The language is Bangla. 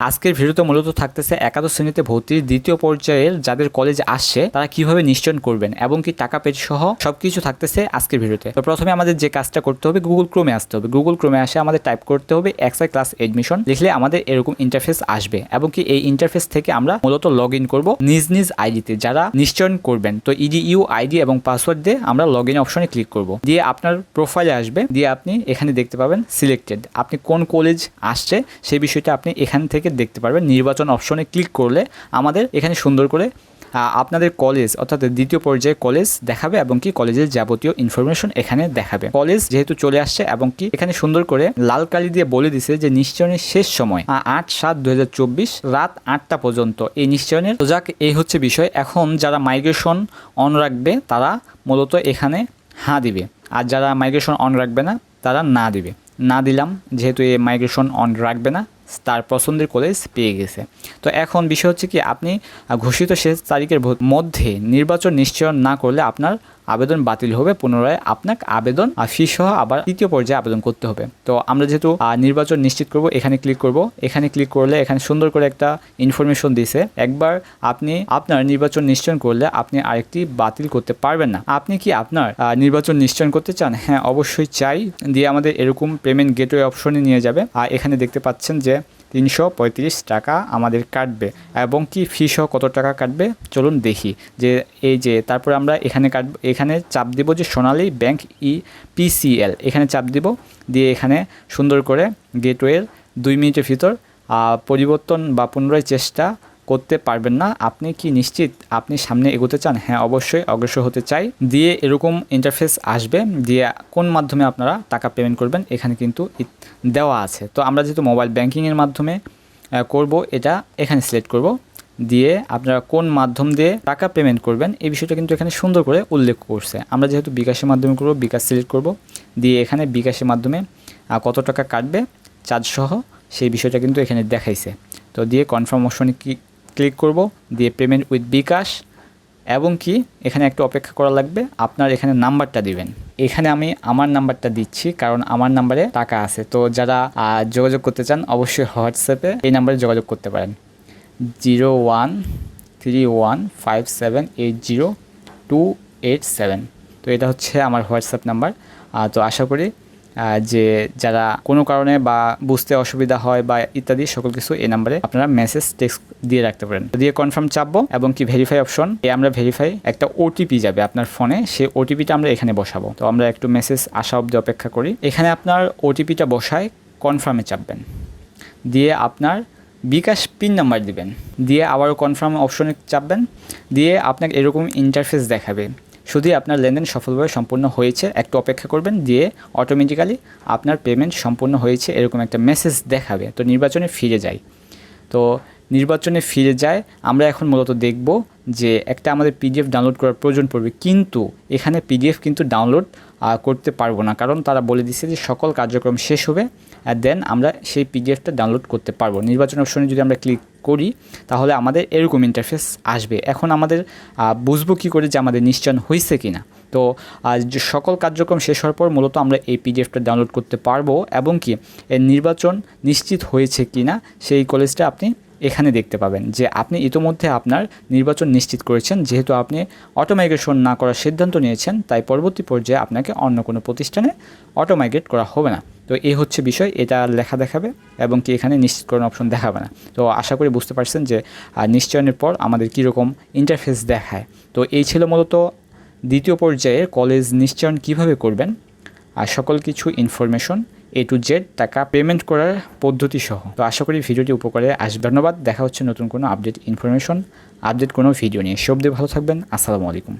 আজকের ভিডিওতে মূলত থাকতেছে একাদশ শ্রেণীতে ভর্তির দ্বিতীয় পর্যায়ের যাদের কলেজ আসছে, তারা কীভাবে নিশ্চয়ন করবেন এবং কি টাকা পেজ সহ সবকিছু থাকতেছে আজকের ভিডিওতে। তো প্রথমে আমাদের যে কাজটা করতে হবে গুগল ক্রোমে আসতে হবে। গুগল ক্রোমে আসে আমাদের টাইপ করতে হবে এক্সআই ক্লাস এডমিশন লিখলে আমাদের এরকম ইন্টারফেস আসবে এবং কি এই ইন্টারফেস থেকে আমরা মূলত লগ ইন করব নিজ নিজ আইডিতে যারা নিশ্চয়ন করবেন। তো ইডি ইউ আইডি এবং পাসওয়ার্ড দিয়ে আমরা লগ ইন অপশনে ক্লিক করব। দিয়ে আপনার প্রোফাইলে আসবে। দিয়ে আপনি এখানে দেখতে পাবেন সিলেক্টেড আপনি কোন কলেজ আসছে সেই বিষয়টা আপনি এখান থেকে দেখতে পারবেন। নির্বাচন অপশনে ক্লিক করলে আমাদের এখানে সুন্দর করে আপনাদের কলেজ অর্থাৎ দ্বিতীয় পর্যায়ে কলেজ দেখাবে এবং কি কলেজের যাবতীয় ইনফরমেশন এখানে দেখাবে। কলেজ যেহেতু চলে আসছে এবং কি এখানে সুন্দর করে লাল কালি দিয়ে বলে দিছে যে নিশ্চয়নের শেষ সময় আট সাত দু রাত আটটা পর্যন্ত। এই নিশ্চয়নের যাক, এই হচ্ছে বিষয়। এখন যারা মাইগ্রেশন অন রাখবে, তারা মূলত এখানে হাঁ দিবে। আর যারা মাইগ্রেশন অন রাখবে না, তারা না দিবে। না দিলাম, যেহেতু এই মাইগ্রেশন অন রাখবে না তার পছন্দের কলেজ পেয়ে গেছে। তো এখন বিষয় হচ্ছে কি, আপনি ঘোষিত শেষ তারিখের মধ্যে নির্বাচন নিশ্চয়ন না করলে আপনার আবেদন বাতিল হবে পুনরায় আপনাকে আবেদন ফি সহ আবার তৃতীয় পর্যায়ে আবেদন করতে হবে। তো আমরা যেহেতু নির্বাচন নিশ্চিত করব, এখানে ক্লিক করব। এখানে ক্লিক করলে এখানে সুন্দর করে একটা ইনফরমেশন দিছে। একবার আপনি, আপনার নির্বাচন নিশ্চয়ন করলে আপনি আরেকটি বাতিল করতে পারবেন না। আপনি কি আপনার নির্বাচন নিশ্চয়ন করতে চান? হ্যাঁ অবশ্যই চাই। দিয়ে আমাদের এরকম পেমেন্ট গেটওয়ে অপশনে নিয়ে যাবে। আর এখানে দেখতে পাচ্ছেন যে তিনশো পঁয়ত্রিশ টাকা আমাদের কাটবে এবং কি ফি সহ কত টাকা কাটবে? চলুন দেখি যে এই যে তারপরে আমরা এখানে কাটব, এখানে চাপ দিব যে সোনালী ব্যাংক ই পিসিএল এখানে চাপ দিব, দিয়ে এখানে সুন্দর করে গেটওয়ের দুই মিনিটের ভিতর পরিবর্তন বা পুনরায় চেষ্টা করতে পারবেন না। আপনি কি নিশ্চিত আপনি সামনে এগোতে চান? হ্যাঁ অবশ্যই অগ্রসর হতে চাই। দিয়ে এরকম ইন্টারফেস আসবে, দিয়ে কোন মাধ্যমে আপনারা টাকা পেমেন্ট করবেন এখানে কিন্তু দেওয়া আছে। তো আমরা যেহেতু মোবাইল ব্যাংকিংয়ের মাধ্যমে করব, এটা এখানে সিলেক্ট করব। দিয়ে আপনারা কোন মাধ্যম দিয়ে টাকা পেমেন্ট করবেন, এই বিষয়টা কিন্তু এখানে সুন্দর করে উল্লেখ করছে। আমরা যেহেতু বিকাশের মাধ্যমে করব, বিকাশ সিলেক্ট করব। দিয়ে এখানে বিকাশের মাধ্যমে কত টাকা কাটবে, চার্জ সহ সেই বিষয়টা কিন্তু এখানে দেখাইছে। তো দিয়ে কনফার্ম অপশনে ক্লিক করব, দিয়ে পেমেন্ট উইথ বিকাশ এবং কি এখানে একটু অপেক্ষা করা লাগবে, আপনার এখানে নাম্বারটা দিবেন। এখানে আমি আমার নাম্বারটা দিচ্ছি, কারণ আমার নাম্বারে টাকা আছে। তো যারা যোগাযোগ করতে চান, অবশ্যই হোয়াটসঅ্যাপে এই নাম্বারে যোগাযোগ করতে পারেন। Zero one three one five seven eight zero two eight seven. তো এটা হচ্ছে আমার হোয়াটসঅ্যাপ নাম্বার। তো আশা করি যে যারা কোনো কারণে বা বুঝতে অসুবিধা হয় বা ইত্যাদি, সকল কিছু এই নাম্বারে আপনারা মেসেজ টেক্সট দিয়ে রাখতে পারেন। দিয়ে কনফার্ম চাপবো এবং কি ভেরিফাই অপশন এ আমরা ভেরিফাই একটা ওটিপি যাবে আপনার ফোনে সেই ওটিপিটা আমরা এখানে বসাবো। তো আমরা একটু মেসেজ আসা অব্দি অপেক্ষা করি। এখানে আপনার ওটিপিটা বসায় কনফার্মে চাপবেন। দিয়ে আপনার বিকাশ পিন নাম্বার দিবেন। দিয়ে আবারও কনফার্ম অপশনে চাপবেন। দিয়ে আপনাকে এরকম ইন্টারফেস দেখাবে। শুধু আপনার লেনদেন সফলভাবে সম্পূর্ণ হয়েছে, একটু অপেক্ষা করবেন দিয়ে অটোমেটিক্যালি আপনার পেমেন্ট সম্পূর্ণ হয়েছে, এরকম একটা মেসেজ দেখাবে। তো নির্বাচনে ফিরে যায় তো নির্বাচনে ফিরে যায় আমরা এখন মূলত দেখব যে একটা আমাদের পিডিএফ ডাউনলোড করার প্রয়োজন পড়বে। কিন্তু এখানে পিডিএফ কিন্তু ডাউনলোড করতে পারব না। কারণ তারা বলে দিচ্ছে যে সকল কার্যক্রম শেষ হবে আর দেন আমরা সেই পিডিএফটা ডাউনলোড করতে পারব। নির্বাচন অপশনে যদি আমরা ক্লিক করি, তাহলে আমাদের এরকম ইন্টারফেস আসবে। এখন আমাদের বুঝব কী করে যে আমাদের নিশ্চয়ন হয়েছে কি না তো সকল কার্যক্রম শেষ হওয়ার পর মূলত আমরা এই পিডিএফটা ডাউনলোড করতে পারব, এবং কি এর নির্বাচন নিশ্চিত হয়েছে কি না সেই কলেজটা আপনি এখানে দেখতে পাবেন যে আপনি ইতোমধ্যে আপনার নির্বাচন নিশ্চিত করেছেন। যেহেতু আপনি অটোমাইগ্রেশন না করার সিদ্ধান্ত নিয়েছেন, তাই পরবর্তী পর্যায়ে আপনাকে অন্য কোনো প্রতিষ্ঠানে অটোমাইগ্রেট করা হবে না। তো এই হচ্ছে বিষয়, এটা লেখা দেখাবে এবং কি এখানে নিশ্চিতকরণ অপশন দেখাবে না। তো আশা করি বুঝতে পারছেন যে নিশ্চয়নের পর আমাদের কীরকম ইন্টারফেস দেখায়। তো এই ছিল মূলত দ্বিতীয় পর্যায়ে কলেজ নিশ্চয়ন কীভাবে করবেন আর সকল কিছু ইনফরমেশন এ টু জেড টাকা পেমেন্ট করার পদ্ধতি সহ। তো আশা করি ভিডিওটি উপকারে আসবে। ধন্যবাদ। দেখা হচ্ছে নতুন কোনো আপডেট ইনফরমেশন আপডেট কোনো ভিডিও নিয়ে। সব ভালো থাকবেন। আসসালামু আলাইকুম।